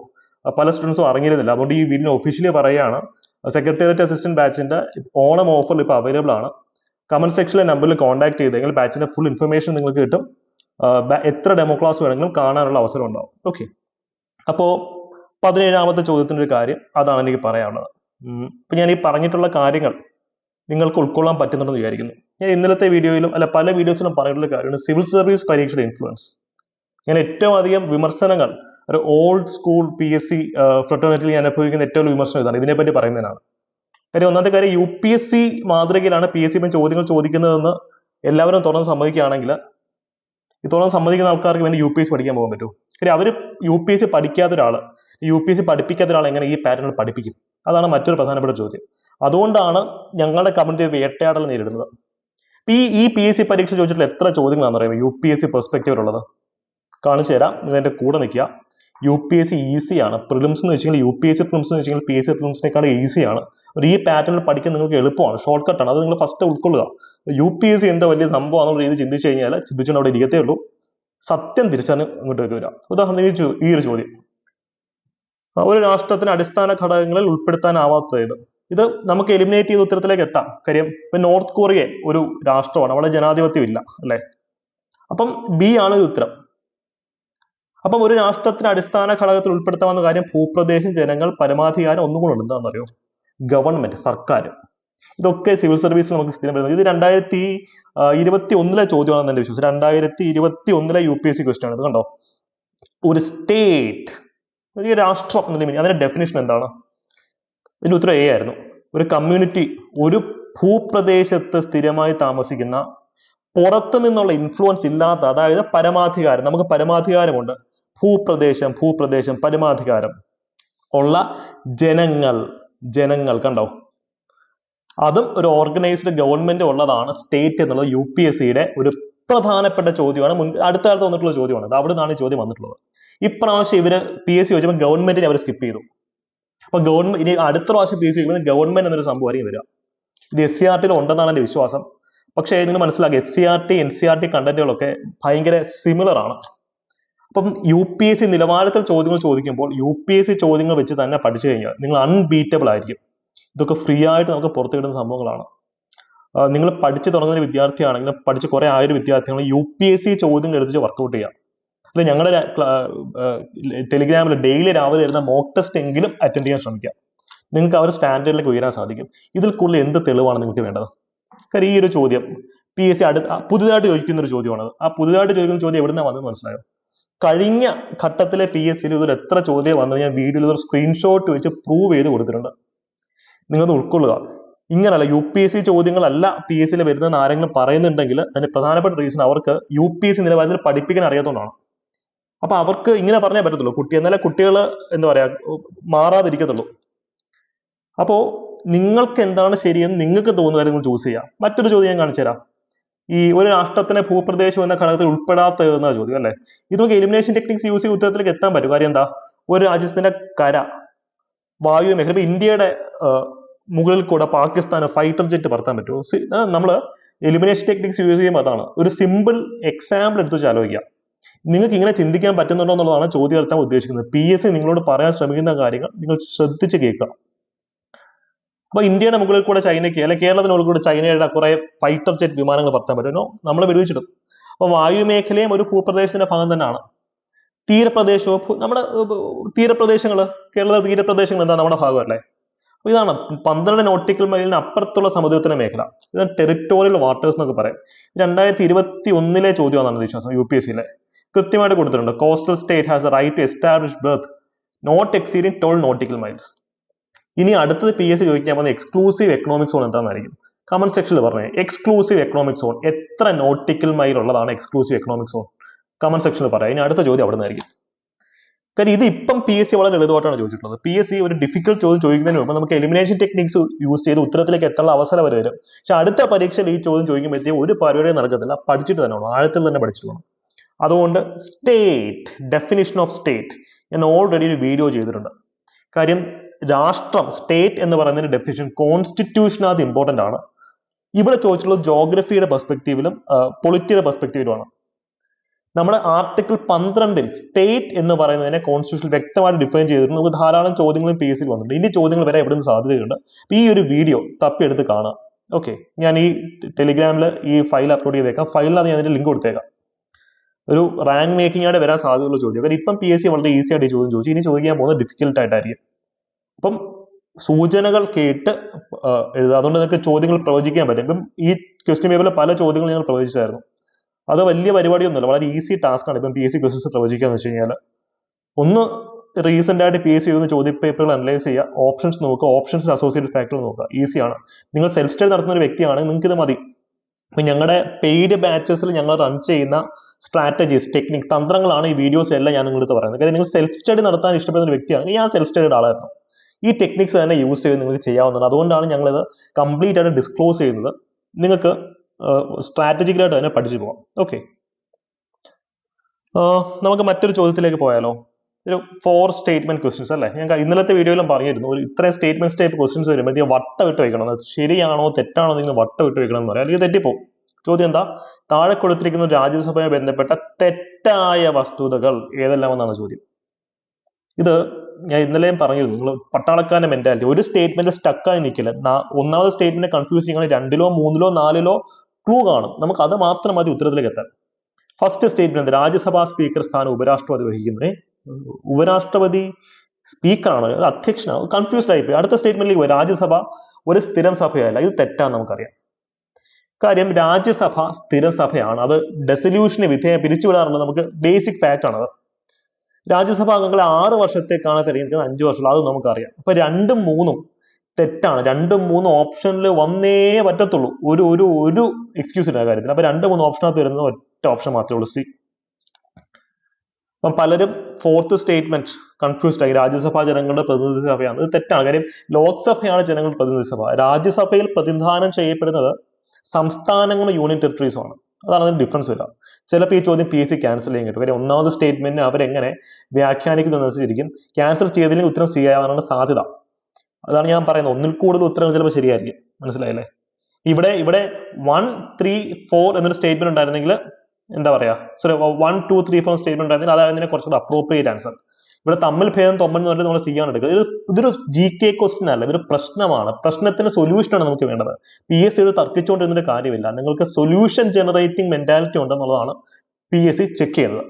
പല സ്റ്റുഡൻസും അറിഞ്ഞിരുന്നില്ല. അതുകൊണ്ട് ഈ വീടിന് ഒഫീഷ്യലി പറയുകയാണ്. സെക്രട്ടേറിയറ്റ് അസിസ്റ്റന്റ് ബാച്ചിന്റെ ഓണം ഓഫറിൽ ഇപ്പോൾ അവൈലബിൾ ആണ്. കമന്റ് സെക്ഷനിലെ നമ്പറിൽ കോൺടാക്ട് ചെയ്തെങ്കിൽ ബാച്ചിന്റെ ഫുൾ ഇൻഫർമേഷൻ നിങ്ങൾക്ക് കിട്ടും. എത്ര ഡെമോ ക്ലാസ് വേണമെങ്കിലും കാണാനുള്ള അവസരം ഉണ്ടാവും. ഓക്കെ അപ്പോൾ പതിനേഴാമത്തെ ചോദ്യത്തിന്റെ ഒരു കാര്യം അതാണ് എനിക്ക് പറയാനുള്ളത്. ഉം. ഇപ്പൊ ഞാൻ ഈ പറഞ്ഞിട്ടുള്ള കാര്യങ്ങൾ നിങ്ങൾക്ക് ഉൾക്കൊള്ളാൻ പറ്റുന്നുണ്ടെന്ന് വിചാരിക്കുന്നു. ഞാൻ ഇന്നലത്തെ വീഡിയോയിലും അല്ല പല വീഡിയോസിലും പറഞ്ഞിട്ടുള്ള കാര്യമാണ്. സിവിൽ സർവീസ് പരീക്ഷയുടെ ഇൻഫ്ലുവൻസ് ഞാൻ ഏറ്റവും അധികം വിമർശനങ്ങൾ ഒരു old school P S C ഫ്രട്ടേണിറ്റിയിൽ ഞാൻ അനുഭവിക്കുന്ന ഏറ്റവും വലിയ വിമർശനം ഇതാണ്. ഇതിനെപ്പറ്റി പറയുന്നതിനാണ്. കാര്യം ഒന്നാമത്തെ കാര്യം യു പി എസ് സി മാതൃകയിലാണ് പി എസ് സി ഇപ്പം ചോദ്യങ്ങൾ ചോദിക്കുന്നതെന്ന് എല്ലാവരും തുറന്ന് സമ്മതിക്കുകയാണെങ്കിൽ ഈ തുറന്ന് സമ്മതിക്കുന്ന ആൾക്കാർക്ക് വേണ്ടി യു പി എസ് പഠിക്കാൻ പോകാൻ പറ്റുമോ? കാര്യം അവർ യു പി എസ് സി പഠിക്കാത്ത ഒരാൾ യു പി എസ് സി പഠിപ്പിക്കാത്ത ഒരാൾ എങ്ങനെ ഈ പാറ്റേൺ പഠിപ്പിക്കും? അതാണ് മറ്റൊരു പ്രധാനപ്പെട്ട ചോദ്യം. അതുകൊണ്ടാണ് ഞങ്ങളുടെ കമ്മ്യൂണിറ്റി വേട്ടയാടൽ നേരിടുന്നത്. ഈ ഈ പി എസ് സി പരീക്ഷ ചോദിച്ചിട്ടുള്ള എത്ര ചോദ്യങ്ങളാണെന്ന് അറിയാമോ? യു പി എസ് സി പെർസ്പെക്റ്റീവിലുള്ളത് കാണിച്ചു തരാം. നിങ്ങൾ എന്റെ കൂടെ നിൽക്കുക. U P S C easy ആണ്. പ്രിലിംസ് എന്ന് വെച്ചാൽ U P S C prelims എന്ന് വെച്ചാൽ പി എസ് സി പ്രിലിംസിനേക്കാൾ ഈസിയാണ് ഒരു ഈ പാറ്റേൺ പഠിക്കാൻ നിങ്ങൾക്ക് എളുപ്പമാണ്. ഷോർട്ട് ആണ്. അത് നിങ്ങൾ ഫസ്റ്റ് ഉൾക്കൊള്ളുക. യു പി എസ് സി എന്താ വലിയ സംഭവം എന്നുള്ള രീതി ചിന്തിച്ചു കഴിഞ്ഞാൽ ചിന്തിച്ചുകൊണ്ട് അവിടെ ഇരിക്കത്തേ ഉള്ളൂ. സത്യം തിരിച്ചാണ് ഇങ്ങോട്ട് വരിക. ഉദാഹരണത്തിന് ഈ ഒരു ചോദ്യം. ഒരു രാഷ്ട്രത്തിന് അടിസ്ഥാന ഘടകങ്ങളിൽ ഉൾപ്പെടുത്താനാവാത്തത് ഇത് നമുക്ക് എലിമിനേറ്റ് ചെയ്ത് ഉത്തരത്തിലേക്ക് എത്താം. കാര്യം ഇപ്പൊ നോർത്ത് കൊറിയ ഒരു രാഷ്ട്രമാണ്. അവിടെ ജനാധിപത്യം ഇല്ല അല്ലെ? അപ്പം ബി ആണ് ഒരു ഉത്തരം. അപ്പം ഒരു രാഷ്ട്രത്തിന് അടിസ്ഥാന ഘടകത്തിൽ ഉൾപ്പെടുത്താവുന്ന കാര്യം ഭൂപ്രദേശം ജനങ്ങൾ പരമാധികാരം ഒന്നും കൂടെ ഉണ്ട് എന്താണെന്നറിയോ? ഗവൺമെന്റ് സർക്കാർ. ഇതൊക്കെ സിവിൽ സർവീസിൽ നമുക്ക് സ്ഥിരം വരുന്നത്. ഇത് രണ്ടായിരത്തി ഇരുപത്തി ഒന്നിലെ ചോദ്യമാണെന്ന് എന്റെ വിശ്വാസം രണ്ടായിരത്തി ഇരുപത്തി ഒന്നിലെ U P S C question ആണ്. ഇത് കണ്ടോ? ഒരു സ്റ്റേറ്റ് രാഷ്ട്രം അതിന്റെ ഡെഫിനേഷൻ എന്താണ്? ഇതിന്റെ ഉത്തരം എ ആയിരുന്നു. ഒരു കമ്മ്യൂണിറ്റി ഒരു ഭൂപ്രദേശത്ത് സ്ഥിരമായി താമസിക്കുന്ന പുറത്തു നിന്നുള്ള ഇൻഫ്ലുവൻസ് ഇല്ലാത്ത അതായത് പരമാധികാരം നമുക്ക് പരമാധികാരമുണ്ട്. ഭൂപ്രദേശം ഭൂപ്രദേശം പരമാധികാരം ഉള്ള ജനങ്ങൾ ജനങ്ങൾ കണ്ടോ? അതും ഒരു ഓർഗനൈസ്ഡ് ഗവൺമെന്റ് ഉള്ളതാണ് സ്റ്റേറ്റ് എന്നുള്ളത് യു പി എസ് സിയുടെ ഒരു പ്രധാനപ്പെട്ട ചോദ്യമാണ്. മുൻ അടുത്ത കാലത്ത് വന്നിട്ടുള്ള ചോദ്യമാണ്. അത് അവിടെ നിന്നാണ് ഈ ചോദ്യം വന്നിട്ടുള്ളത്. ഇപ്രാവശ്യം ഇവർ പി എസ് സി ചോദിച്ചപ്പോൾ ഗവൺമെന്റിനെ അവർ സ്കിപ്പ് ചെയ്തു. അപ്പൊ ഗവൺമെന്റ് ഇനി അടുത്ത പ്രാവശ്യം പി എസ് സി ഗവൺമെന്റ് എന്നൊരു സംഭവമായിരിക്കും വരിക. ഇത് എസ് സി ആർ ടിയിൽ ഉണ്ടെന്നാണ് എന്റെ വിശ്വാസം. പക്ഷേ നിങ്ങൾ മനസ്സിലാക്കുക S C R T N C R T കണ്ടന്റുകളൊക്കെ ഭയങ്കര സിമിലർ ആണ്. അപ്പം യു പി എസ് സി നിലവാരത്തിൽ ചോദ്യങ്ങൾ ചോദിക്കുമ്പോൾ യു പി എസ് സി ചോദ്യങ്ങൾ വെച്ച് തന്നെ പഠിച്ചു കഴിഞ്ഞാൽ നിങ്ങൾ അൺബീറ്റബിൾ ആയിരിക്കും. ഇതൊക്കെ ഫ്രീ ആയിട്ട് നമുക്ക് പുറത്തു കിട്ടുന്ന സംഭവങ്ങളാണ്. നിങ്ങൾ പഠിച്ചു തുടങ്ങുന്ന ഒരു വിദ്യാർത്ഥിയാണെങ്കിൽ പഠിച്ച് കുറെ ആയൊരു വിദ്യാർത്ഥികൾ യു പി എസ് സി ചോദ്യങ്ങൾ എടുത്ത് വർക്കൗട്ട് ചെയ്യാം. അല്ലെ ഞങ്ങളുടെ ടെലിഗ്രാമിൽ ഡെയിലി രാവിലെ വരുന്ന മോക്ക് ടെസ്റ്റ് എങ്കിലും അറ്റൻഡ് ചെയ്യാൻ ശ്രമിക്കാം. നിങ്ങൾക്ക് ഒരു സ്റ്റാൻഡേർഡിലേക്ക് ഉയരാൻ സാധിക്കും. ഇതിൽ കൂടുതൽ എന്ത് തെളിവാണ് നിങ്ങൾക്ക് വേണ്ടത്? കാര്യം ഈ ഒരു ചോദ്യം പി എസ് സി പുതുതായിട്ട് ചോദിക്കുന്ന ഒരു ചോദ്യമാണത്. ആ പുതുതായിട്ട് ചോദിക്കുന്ന ചോദ്യം എവിടുന്നാ വന്നത് മനസ്സിലായോ? കഴിഞ്ഞ ഘട്ടത്തിലെ പി എസ് സിയിൽ ഇതിൽ എത്ര ചോദ്യം വന്നത് ഞാൻ വീഡിയോയിൽ ഒരു സ്ക്രീൻഷോട്ട് വെച്ച് പ്രൂവ് ചെയ്ത് കൊടുത്തിട്ടുണ്ട്. നിങ്ങളത് ഉൾക്കൊള്ളുക. ഇങ്ങനല്ല യു പി എസ് സി ചോദ്യങ്ങളല്ല പി എസ് സിയിൽ വരുന്നതെന്ന് ആരെങ്കിലും പറയുന്നുണ്ടെങ്കിൽ അതിന്റെ പ്രധാനപ്പെട്ട റീസൺ അവർക്ക് യു പി എസ് സി നിലവാരത്തിൽ പഠിപ്പിക്കാൻ അറിയാത്തതുകൊണ്ടാണ്. അപ്പൊ അവർക്ക് ഇങ്ങനെ പറഞ്ഞേ പറ്റത്തുള്ളൂ. കുട്ടി എന്നാലേ കുട്ടികൾ എന്താ പറയാ മാറാതിരിക്കത്തുള്ളൂ. അപ്പോ നിങ്ങൾക്ക് എന്താണ് ശരിയെന്ന് നിങ്ങൾക്ക് തോന്നുന്ന കാര്യങ്ങൾ ചൂസ് ചെയ്യാം. മറ്റൊരു ചോദ്യം ഞാൻ കാണിച്ചു തരാം. ഈ ഒരു രാഷ്ട്രത്തിനെ ഭൂപ്രദേശം എന്ന ഘടകത്തിൽ ഉൾപ്പെടാത്ത എന്ന ചോദ്യം അല്ലെ? ഇത് നമുക്ക് എലിമിനേഷൻ ടെക്നിക്സ് യൂസ് ചെയ്ത് ഉത്തരത്തിലേക്ക് എത്താൻ പറ്റും. കാര്യം എന്താ? ഒരു രാജ്യത്തിന്റെ കര വായു മേഖല ഇപ്പൊ ഇന്ത്യയുടെ മുകളിൽ കൂടെ പാകിസ്ഥാന് ഫൈറ്റർ ജെറ്റ് പറത്താൻ പറ്റുമോ? നമ്മൾ എലിമിനേഷൻ ടെക്നിക്സ് യൂസ് ചെയ്യുമ്പോൾ അതാണ്. ഒരു സിമ്പിൾ എക്സാമ്പിൾ എടുത്ത് വെച്ച് ആലോചിക്കുക നിങ്ങൾക്ക് ഇങ്ങനെ ചിന്തിക്കാൻ പറ്റുന്നുണ്ടോ എന്നുള്ളതാണ് ചോദ്യം നടത്താൻ ഉദ്ദേശിക്കുന്നത്. പി എസ് സി നിങ്ങളോട് പറയാൻ ശ്രമിക്കുന്ന കാര്യങ്ങൾ നിങ്ങൾ ശ്രദ്ധിച്ച് കേൾക്കുക. അപ്പൊ ഇന്ത്യയുടെ മുകളിൽ കൂടെ ചൈനയ്ക്ക് അല്ലെ കേരളത്തിന് മുകളിൽ കൂടെ ചൈനയുടെ കുറെ ഫൈറ്റർ ജെറ്റ് വിമാനങ്ങൾ പറത്താൻ പറ്റുമോ നമ്മൾ വെടിവെച്ചിടും. അപ്പൊ വായുമേഖലയും ഒരു ഭൂപ്രദേശത്തിന്റെ ഭാഗം തന്നെയാണ്. തീരപ്രദേശവും നമ്മുടെ തീരപ്രദേശങ്ങൾ കേരളത്തിലെ തീരപ്രദേശങ്ങൾ എന്താ? നമ്മുടെ ഭാഗമല്ലേ ഇതാണ് പന്ത്രണ്ട് നോട്ടിക്കൽ മൈലിന് അപ്പുറത്തുള്ള സമുദ്രത്തിന്റെ മേഖല. ഇതാണ് ടെറിറ്റോറിയൽ വാട്ടേഴ്സ് എന്നൊക്കെ പറയും. രണ്ടായിരത്തി ഇരുപത്തി ഒന്നിലെ ചോദ്യമാണെന്ന് എന്റെ വിശ്വാസം യു പി എസ് സിയിലെ കൃത്യമായിട്ട് കൊടുത്തിട്ടുണ്ട്. Coastal state has a right to establish berth not exceeding twelve nautical miles ഇനി അടുത്തത് പി എസ് ചോദിക്കാൻ പോകുന്ന എക്സ്ക്ലൂസീവ് എക്കണോമിക് സോൺ എന്താണെന്നായിരിക്കും. കമന്റ് സെക്ഷനിൽ പറഞ്ഞേ. എക്സ്ക്ലൂസീവ് എക്കണോമിക് സോൺ എത്ര നോട്ടിക്കൽ മൈൽ ഉള്ളതാണ് എക്സ്ക്ലൂസീവ് എക്കണോമിക് സോൺ കമന്റ് സെക്ഷനിൽ പറയാം. ഇനി അടുത്ത ചോദ്യം അവിടെ നിന്നായിരിക്കും. കാര്യം ഇത് ഇപ്പം പി എസ് സി വളരെ ലളിതമായിട്ടാണ് ചോദിച്ചിട്ടുള്ളത്. പി എസ് സി ഒരു ഡിഫിക്കൽട്ട് ചോദ്യം ചോദിക്കുന്നതിന് മുമ്പ് നമുക്ക് എലിമിനേഷൻ ടെക്നിക്സ് യൂസ് ചെയ്ത് ഉത്തരത്തിലേക്ക് എത്താനുള്ള അവസരം വരെ വരും പക്ഷെ അടുത്ത പരീക്ഷയിൽ ഈ ചോദ്യം ചോദിക്കുമ്പോഴത്തേക്ക് ഒരു പരിപാടിയും നടക്കത്തില്ല. പഠിച്ചിട്ട് തന്നെ വേണം. ആഴത്തിൽ തന്നെ പഠിച്ചിട്ട് അതുകൊണ്ട് സ്റ്റേറ്റ് ഡെഫിനിഷൻ ഓഫ് സ്റ്റേറ്റ് ഞാൻ ഓൾറെഡി ഒരു വീഡിയോ ചെയ്തിട്ടുണ്ട്. കാര്യം രാഷ്ട്രം സ്റ്റേറ്റ് എന്ന് പറയുന്നതിന് ഡെഫിനിഷൻ കോൺസ്റ്റിറ്റ്യൂഷൻ അത് ഇമ്പോർട്ടന്റ് ആണ്. ഇവിടെ ചോദിച്ചിട്ടുള്ളത് ജോഗ്രഫിയുടെ പെർസ്പെക്റ്റീവിലും പൊളിറ്റിയുടെ പെർസ്പെക്റ്റീവിലുമാണ് നമ്മുടെ ആർട്ടിക്കിൾ പന്ത്രണ്ടിൽ സ്റ്റേറ്റ് എന്ന് പറയുന്നതിനെ കോൺസ്റ്റിറ്റ്യൂഷൻ വ്യക്തമായിട്ട് ഡിഫൈൻ ചെയ്തിട്ടുണ്ട്. നമുക്ക് ധാരാളം ചോദ്യങ്ങളും പി എസ് വന്നിട്ടുണ്ട്. ഇനി ചോദ്യങ്ങൾ വരെ എവിടെ നിന്ന് സാധ്യതയുണ്ട് ഈ ഒരു വീഡിയോ തപ്പിയെടുത്ത് കാണാം ഓക്കെ ഞാൻ ഈ ടെലിഗ്രാമിൽ ഈ ഫയൽ അപ്ലോഡ് ചെയ്തേക്കാം. ഫയലിനകത്ത് ഞാൻ അതിന്റെ ലിങ്ക് കൊടുത്തേക്കാം. ഒരു റാങ്ക് മേക്കിംഗ് ആയിട്ട് വരാൻ സാധ്യതയുള്ള ചോദ്യം. കാരണം ഇപ്പം പി എസ് സി വളരെ ഈസി ആയിട്ട് ചോദ്യം ചോദിച്ചു. ഇനി ചോദിക്കാൻ പോകുന്നത് ഡിഫിക്കൽട്ട് ആയിട്ടായിരിക്കും. അപ്പം സൂചനകൾ കേട്ട് എഴുതുക. അതുകൊണ്ട് നിങ്ങൾക്ക് ചോദ്യങ്ങൾ പ്രവചിക്കാൻ പറ്റും. ഇപ്പം ഈ ക്വസ്റ്റ്യൻ പേപ്പറിൽ പല ചോദ്യങ്ങൾ ഞങ്ങൾ പ്രവചിച്ചായിരുന്നു അത് വലിയ പരിപാടിയൊന്നുമില്ല. വളരെ ഈസി ടാസ്ക് ആണ് ഇപ്പം പി എസ് സി ക്വസ്റ്റ്യൻസ് പ്രവചിക്കുക എന്ന് വെച്ച് കഴിഞ്ഞാൽ ഒന്ന് റീസെന്റ് ആയിട്ട് പി എസ് സി എഴുതുന്ന ചോദ്യ പേപ്പറുകൾ അനലൈസ് ചെയ്യുക. ഓപ്ഷൻസ് നോക്കുക. ഓപ്ഷൻസിൽ അസോസിയേറ്റഡ് ഫാക്ടർ നോക്കുക. ഈസിയാണ് നിങ്ങൾ സെൽഫ് സ്റ്റഡി നടത്തുന്ന ഒരു വ്യക്തിയാണെങ്കിൽ നിങ്ങൾക്ക് ഇത് മതി. ഇപ്പം ഞങ്ങളുടെ പെയ്ഡ് ബാച്ചസിൽ ഞങ്ങൾ റൺ ചെയ്യുന്ന സ്ട്രാറ്റജീസ് ടെക്നിക് തന്ത്രങ്ങളാണ് ഈ വീഡിയോസ് എല്ലാം ഞാൻ നിങ്ങളുടെ പറയുന്നത്. കാര്യം നിങ്ങൾ സെൽഫ് സ്റ്റഡി നടത്താൻ ഇഷ്ടപ്പെടുന്ന ഒരു വ്യക്തിയാണെങ്കിൽ ഞാൻ സെൽഫ് സ്റ്റഡിയുടെ ആളായിരുന്നു. ഈ ടെക്നിക്സ് തന്നെ യൂസ് ചെയ്ത് നിങ്ങൾക്ക് ചെയ്യാവുന്നതാണ്. അതുകൊണ്ടാണ് ഞങ്ങളിത് കംപ്ലീറ്റ് ആയിട്ട് ഡിസ്ക്ലോസ് ചെയ്യുന്നത്. നിങ്ങൾക്ക് സ്ട്രാറ്റജിക്കലായിട്ട് തന്നെ പഠിച്ചു പോകാം ഓക്കെ നമുക്ക് മറ്റൊരു ചോദ്യത്തിലേക്ക് പോയാലോ? ഒരു ഫോർ സ്റ്റേറ്റ്മെന്റ് ക്വസ്റ്റ്യൻസ് അല്ലേ? ഞാൻ ഇന്നലത്തെ വീഡിയോയിലും പറഞ്ഞിരുന്നു. ഒരു ഇത്രയും സ്റ്റേറ്റ്മെന്റ് ടൈപ്പ് ക്വസ്റ്റ്യൻസ് വരുമ്പോൾ വട്ട വെക്കണം. അത് ശരിയാണോ തെറ്റാണോ നിങ്ങൾ വട്ട വിട്ട് വയ്ക്കണം എന്ന് പറയാം. അല്ലെങ്കിൽ തെറ്റിപ്പോ ചോദ്യം എന്താ? താഴെ കൊടുത്തിരിക്കുന്ന രാജ്യസഭയുമായി ബന്ധപ്പെട്ട തെറ്റായ വസ്തുതകൾ ഏതെല്ലാമെന്നാണ് ചോദ്യം. ഇത് ഞാൻ ഇന്നലെയും പറഞ്ഞിരുന്നു. നിങ്ങൾ പട്ടാളക്കാരന്റെ മെന്റാലിറ്റി ഒരു സ്റ്റേറ്റ്മെന്റ് സ്റ്റക്കായി നിൽക്കില്ല. ഒന്നാമത് സ്റ്റേറ്റ്മെന്റ് കൺഫ്യൂസ് ചെയ്യുകയാണെങ്കിൽ രണ്ടിലോ മൂന്നിലോ നാലിലോ ക്ലൂ കാണും. നമുക്ക് അത് മാത്രം മതി ഉത്തരത്തിലേക്ക് എത്താൻ. ഫസ്റ്റ് സ്റ്റേറ്റ്മെന്റ് രാജ്യസഭാ സ്പീക്കർ സ്ഥാനം ഉപരാഷ്ട്രപതി വഹിക്കുന്നത് ഉപരാഷ്ട്രപതി സ്പീക്കറാണ്. അത് അധ്യക്ഷനാണ്. കൺഫ്യൂസ്ഡ് ആയിപ്പോയി. അടുത്ത സ്റ്റേറ്റ്മെന്റിലേക്ക് രാജ്യസഭ ഒരു സ്ഥിരം സഭയല്ല. ഇത് തെറ്റാന്ന് നമുക്കറിയാം. കാര്യം രാജ്യസഭ സ്ഥിരസഭയാണ്. അത് ഡെസല്യൂഷന് വിധേയം പിരിച്ചുവിടാറുണ്ട്. നമുക്ക് ബേസിക് ഫാക്ട് ആണ് അത്. രാജ്യസഭാ അംഗങ്ങളെ ആറ് വർഷത്തേക്കാണ് തിരഞ്ഞെടുക്കുന്നത്. അഞ്ച് വർഷം അത് നമുക്കറിയാം. അപ്പൊ രണ്ടും മൂന്നും തെറ്റാണ്. രണ്ടും മൂന്നും ഓപ്ഷനിൽ വന്നേ പറ്റത്തുള്ളൂ. ഒരു ഒരു ഒരു എക്സ്ക്യൂസ് ഇല്ല ആ കാര്യത്തിൽ അപ്പൊ രണ്ട് മൂന്ന് ഓപ്ഷനകത്ത് വരുന്ന ഒറ്റ ഓപ്ഷൻ മാത്രമേ ഉള്ളൂ. സി. അപ്പം പലരും ഫോർത്ത് സ്റ്റേറ്റ്മെന്റ് കൺഫ്യൂസ്ഡ് ആയി. രാജ്യസഭാ ജനങ്ങളുടെ പ്രതിനിധി സഭയാണ്. ഇത് തെറ്റാണ്. കാര്യം ലോക്സഭയാണ് ജനങ്ങളുടെ പ്രതിനിധി സഭ. രാജ്യസഭയിൽ പ്രതിനിധാനം ചെയ്യപ്പെടുന്നത് സംസ്ഥാനങ്ങളും യൂണിയൻ ടെറിട്ടറീസും ആണ്. അതാണ് അതിന് ഡിഫറൻസ് വരിക. ചിലപ്പോൾ ഈ ചോദ്യം പി എസ് സി ക്യാൻസൽ ചെയ്യാൻ കിട്ടും. കാര്യം ഒന്നാമത് സ്റ്റേറ്റ്മെന്റിനെ അവരെങ്ങനെ വ്യാഖ്യാനിക്കുന്നതനുസരിച്ചിരിക്കും ക്യാൻസൽ ചെയ്തില്ലെങ്കിൽ ഉത്തരം സി ആവാനാണ് സാധ്യത. അതാണ് ഞാൻ പറയുന്നത്. ഒന്നിൽ കൂടുതൽ ഉത്തരങ്ങൾ ചിലപ്പോൾ ശരിയായിരിക്കും. മനസ്സിലായില്ലേ? ഇവിടെ ഇവിടെ വൺ ത്രീ ഫോർ എന്നൊരു സ്റ്റേറ്റ്മെന്റ് ഉണ്ടായിരുന്നെങ്കിൽ എന്താ പറയാ? Sorry one two three four statement ഉണ്ടായിരുന്നെങ്കിൽ അതായിരുന്നു കുറച്ചുകൂടെ അപ്രോപ്രിയേറ്റ് ആൻസർ ഇവിടെ തമ്മിൽ ഭേദം തൊമ്മൻ എന്ന് പറഞ്ഞിട്ട് നമ്മൾ സി ആണ് എടുക്കുക. ഇത് ഇതൊരു ജി കെ ക്വസ്റ്റ്യൻ അല്ല. ഇതൊരു പ്രശ്നമാണ്. പ്രശ്നത്തിന് സൊല്യൂഷൻ ആണ് നമുക്ക് വേണ്ടത്. പി എസ് സി തർക്കിച്ചുകൊണ്ടിരുന്നൊരു കാര്യമില്ല. നിങ്ങൾക്ക് സൊല്യൂഷൻ ജനറേറ്റിംഗ് മെന്റാലിറ്റി ഉണ്ടെന്നുള്ളതാണ് പി എസ് സി ചെക്ക് ചെയ്യുന്നത്.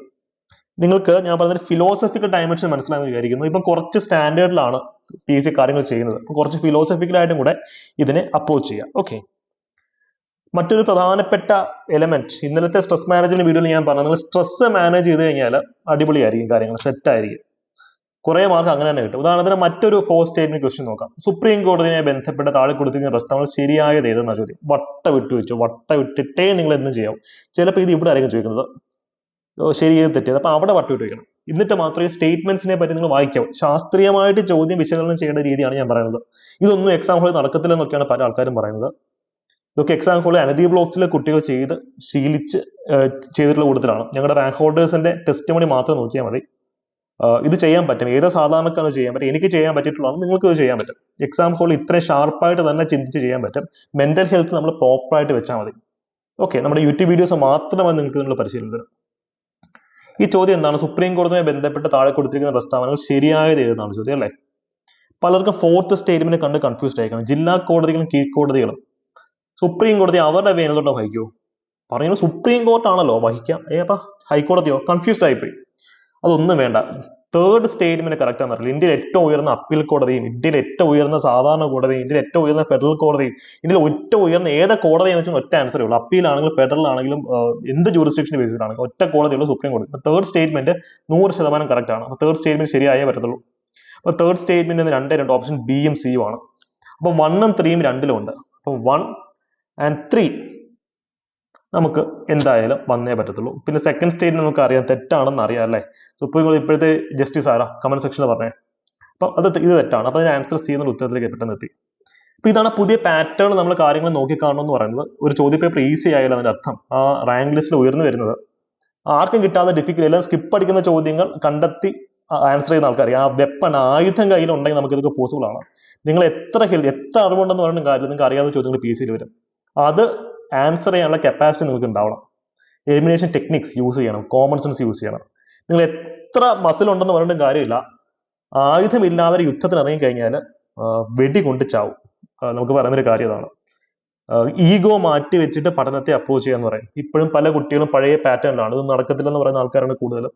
നിങ്ങൾക്ക് ഞാൻ പറഞ്ഞ ഫിലോസഫിക്കൽ ഡയമെൻഷൻ മനസ്സിലായെന്ന് വിചാരിക്കുന്നു. ഇപ്പം കുറച്ച് സ്റ്റാൻഡേർഡിലാണ് പി എസ് സി കാര്യങ്ങൾ ചെയ്യുന്നത്. അപ്പം കുറച്ച് ഫിലോസഫിക്കലായിട്ടും കൂടെ ഇതിനെ അപ്രോച്ച് ചെയ്യാം. ഓക്കെ മറ്റൊരു പ്രധാനപ്പെട്ട എലമെന്റ് ഇന്നലത്തെ സ്ട്രെസ് മാനേജ്മെന്റ് വീഡിയോയിൽ ഞാൻ പറഞ്ഞു നിങ്ങൾ സ്ട്രെസ് മാനേജ് ചെയ്ത് കഴിഞ്ഞാൽ അടിപൊളിയായിരിക്കും കാര്യങ്ങൾ. സെറ്റ് ആയിരിക്കും. കുറെ മാർക്ക് അങ്ങനെ തന്നെ കിട്ടും. ഉദാഹരണത്തിന് മറ്റൊരു ഫോർ സ്റ്റേറ്റ്മെന്റ് ക്വസ്റ്റ്യൻ നോക്കാം. സുപ്രീം കോടതിയുമായി ബന്ധപ്പെട്ട താഴെ കൊടുത്തിരിക്കുന്ന പ്രസ്താവന ശരിയായത് ഏതെന്നാണ് ചോദ്യം. വട്ട വിട്ടു വെച്ചു വട്ട വിട്ടിട്ടേ നിങ്ങൾ എന്തും ചെയ്യാം ചിലപ്പോൾ ഇത് ഇവിടെ ആയിരിക്കും ചോദിക്കുന്നത്. ശരി ഏത് തെറ്റിയത് അപ്പൊ അവിടെ വട്ട വിട്ട് വെക്കണം എന്നിട്ട് മാത്രമേ സ്റ്റേറ്റ്മെന്റ്സിനെ പറ്റി നിങ്ങൾ വായിക്കാവൂ. ശാസ്ത്രീയമായിട്ട് ചോദ്യം വിശകലനം ചെയ്യേണ്ട രീതിയാണ് ഞാൻ പറയുന്നത്. ഇതൊന്നും എക്സാം ഹോളിൽ നടക്കത്തില്ലെന്നൊക്കെയാണ് പല ആൾക്കാരും പറയുന്നത്. ഇതൊക്കെ എക്സാം ഹോളിൽ അനധി ബ്ലോക്സിലെ കുട്ടികൾ ചെയ്ത് ശീലിച്ച് ചെയ്തിട്ടുള്ള കൂട്ടത്തിലാണ്. ഞങ്ങളുടെ റാങ്ക് ഹോൾഡേഴ്സിന്റെ ടെസ്റ്റ് മണി മാത്രം നോക്കിയാൽ മതി. ഇത് ചെയ്യാൻ പറ്റും. ഏത് സാധാരണക്കാരന് ചെയ്യാൻ പറ്റും. എനിക്ക് ചെയ്യാൻ പറ്റിയിട്ടുള്ളതാണ് നിങ്ങൾക്ക് ഇത് ചെയ്യാൻ പറ്റും. എക്സാം ഹോൾ ഇത്ര ഷാർപ്പായിട്ട് തന്നെ ചിന്തിച്ച് ചെയ്യാൻ പറ്റും. മെന്റൽ ഹെൽത്ത് നമ്മൾ പ്രോപ്പറായിട്ട് വെച്ചാൽ മതി. ഓക്കെ നമ്മുടെ യൂട്യൂബ് വീഡിയോസ് മാത്രമാണ് നിങ്ങൾക്ക് നിങ്ങൾ പരിശീലനം ഈ ചോദ്യം എന്താണ്? സുപ്രീം കോടതിയുമായി ബന്ധപ്പെട്ട് താഴെ കൊടുത്തിരിക്കുന്ന പ്രസ്താവനകൾ ശരിയായത് ഏതെന്നാണ് ചോദ്യം അല്ലേ? പലർക്കും ഫോർത്ത് സ്റ്റേറ്റ്മെന്റ് കണ്ട് കൺഫ്യൂസ്ഡ് ആയിരിക്കണം. ജില്ലാ കോടതികളും കീഴ്ക്കോടതികളും സുപ്രീം കോടതി അവരുടെ വേനലോട്ട് വഹിക്കുമോ പറയുന്നത് സുപ്രീം കോർട്ടാണല്ലോ വഹിക്കാം. ഏ അപ്പൊ ഹൈക്കോടതിയോ? കൺഫ്യൂസ്ഡ് ആയിപ്പോയി. അതൊന്നും വേണ്ട. തേർഡ് സ്റ്റേറ്റ്മെന്റ് കറക്റ്റ് ആണെന്ന് അറിയില്ല. ഇന്ത്യയിൽ ഏറ്റവും ഉയർന്ന അപ്പീൽ കോടതിയും ഇന്ത്യയിൽ ഏറ്റവും ഉയർന്ന സാധാരണ കോടതിയും ഇന്ത്യയിൽ ഏറ്റവും ഉയർന്ന ഫെഡറൽ കോടതിയും ഇന്ത്യയിൽ ഏറ്റവും ഉയർന്ന ഏത് കോടതിയെന്ന് വെച്ചാൽ ഒറ്റ ആൻസറേ ഉള്ളൂ. അപ്പീൽ ആണെങ്കിലും ഫെഡറൽ ആണെങ്കിലും എന്ത് ജൂറിസ്ഡിക്ഷൻ ബേസിലാണെങ്കിലും ഒറ്റ കോടതിയുള്ള സുപ്രീം കോടതി തേർഡ് സ്റ്റേറ്റ്മെന്റ് നൂറ് ശതമാനം കറക്റ്റ് ആണ്. തേർഡ് സ്റ്റേറ്റ്മെന്റ് ശരിയായേ പറ്റത്തുള്ളൂ. അപ്പൊ തേർഡ് സ്റ്റേറ്റ്മെന്റ് രണ്ടേ രണ്ട് ഓപ്ഷൻ ബിയും സിയും ആണ്. അപ്പൊ വണ്ണും ത്രീയും രണ്ടിലും ഉണ്ട്. അപ്പൊ വൺ ആൻഡ് ത്രീ നമുക്ക് എന്തായാലും വന്നേ പറ്റത്തുള്ളൂ. പിന്നെ സെക്കൻഡ് സ്റ്റേറ്റ് നമുക്ക് അറിയാം തെറ്റാണെന്ന് അറിയാം അല്ലേ? സുപ്രീം ഇപ്പോഴത്തെ ജസ്റ്റിസ് ആരാ? കമന്റ് സെക്ഷനിൽ പറഞ്ഞേ. അപ്പൊ അത് ഇത് തെറ്റാണ്. അപ്പൊ അതിന് ആൻസർ സി എന്നുള്ള ഉത്തരത്തിലേക്ക് പെട്ടെന്ന് എത്തി. അപ്പൊ ഇതാണ് പുതിയ പാറ്റേൺ നമ്മൾ കാര്യങ്ങൾ നോക്കിക്കാണണം എന്ന് പറയുന്നത്. ഒരു ചോദ്യ പേപ്പർ ഈസി ആയാലും അതിന്റെ അർത്ഥം. ആ റാങ്ക് ലിസ്റ്റിൽ ഉയർന്നു വരുന്നത്. ആർക്കും കിട്ടാതെ ഡിഫിക്കൽ എല്ലാം സ്കിപ്പ് അടിക്കുന്ന ചോദ്യങ്ങൾ കണ്ടെത്തി ആൻസർ ചെയ്യുന്ന ആൾക്കാർ. ആ വെപ്പൺ ആയുധം കയ്യിലുണ്ടെങ്കിൽ നമുക്ക് ഇതൊക്കെ പോസിബിൾ ആണ്. നിങ്ങൾ എത്ര ഹെൽ എത്ര അറിവുണ്ടെന്ന് പറയുന്ന കാര്യം നിങ്ങൾക്ക് അറിയാവുന്ന ചോദ്യങ്ങൾ പി സിയിൽ വരും. അത് ആൻസർ ചെയ്യാനുള്ള കപ്പാസിറ്റി നിങ്ങൾക്ക് ഉണ്ടാവണം. എലിമിനേഷൻ ടെക്നിക്സ് യൂസ് ചെയ്യണം കോമൺ സെൻസ് യൂസ് ചെയ്യണം. നിങ്ങൾ എത്ര മസിൽ ഉണ്ടെന്ന് പറഞ്ഞിട്ടും കാര്യമില്ല. ആയുധമില്ലാതെ യുദ്ധത്തിന് ഇറങ്ങിക്കഴിഞ്ഞാൽ വെടി കൊണ്ട് ചാവും. നമുക്ക് പറയുന്നൊരു കാര്യം അതാണ് ഈഗോ മാറ്റി വെച്ചിട്ട് പഠനത്തെ അപ്രോച്ച് ചെയ്യാന്ന് പറയും. ഇപ്പോഴും പല കുട്ടികളും പഴയ പാറ്റേണിലാണ് ഇത് നടക്കത്തില്ലെന്ന് പറയുന്ന ആൾക്കാരാണ് കൂടുതലും.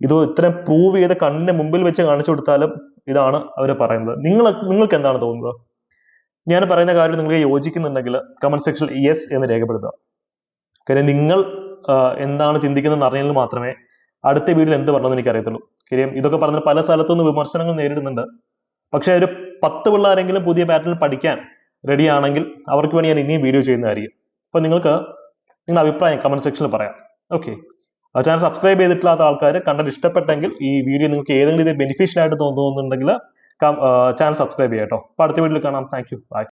ഇത് ഇത്രയും പ്രൂവ് ചെയ്ത് കണ്ണിന്റെ മുമ്പിൽ വെച്ച് കാണിച്ചു കൊടുത്താലും ഇതാണ് അവർ പറയുന്നത്. നിങ്ങൾ നിങ്ങൾക്ക് എന്താണ് തോന്നുന്നത്? ഞാൻ പറയുന്ന കാര്യം നിങ്ങൾക്ക് യോജിക്കുന്നുണ്ടെങ്കിൽ കമന്റ് സെക്ഷനിൽ യെസ് എന്ന് രേഖപ്പെടുത്തുക. കാര്യം നിങ്ങൾ എന്താണ് ചിന്തിക്കുന്നതെന്ന് അറിഞ്ഞാൽ മാത്രമേ അടുത്ത വീഡിയോയിൽ എന്ത് പറഞ്ഞതെന്ന് എനിക്ക് അറിയത്തുള്ളൂ. കാര്യം ഇതൊക്കെ പറഞ്ഞ പല സ്ഥലത്തുനിന്ന് വിമർശനങ്ങൾ നേരിടുന്നുണ്ട്. പക്ഷേ ഒരു പത്ത് പിള്ളേരെങ്കിലും പുതിയ പാറ്റേൺ പഠിക്കാൻ റെഡി ആണെങ്കിൽ അവർക്ക് വേണ്ടി ഞാൻ ഇനിയും വീഡിയോ ചെയ്യുന്നതായിരിക്കും. അപ്പൊ നിങ്ങൾക്ക് നിങ്ങളുടെ അഭിപ്രായം കമന്റ് സെക്ഷനിൽ പറയാം. ഓക്കെ ചാനൽ സബ്സ്ക്രൈബ് ചെയ്തിട്ടില്ലാത്ത ആൾക്കാർ കണ്ടന്റ് ഇഷ്ടപ്പെട്ടെങ്കിൽ ഈ വീഡിയോ നിങ്ങൾക്ക് ഏതെങ്കിലും രീതിയിൽ ബെനിഫിഷ്യൽ ആയിട്ട് തോന്നുന്നുണ്ടെങ്കിൽ ചാനൽ സബ്സ്ക്രൈബ് ചെയ്യാം കേട്ടോ അപ്പോൾ അടുത്ത വീഡിയോയിൽ കാണാം. Thank you by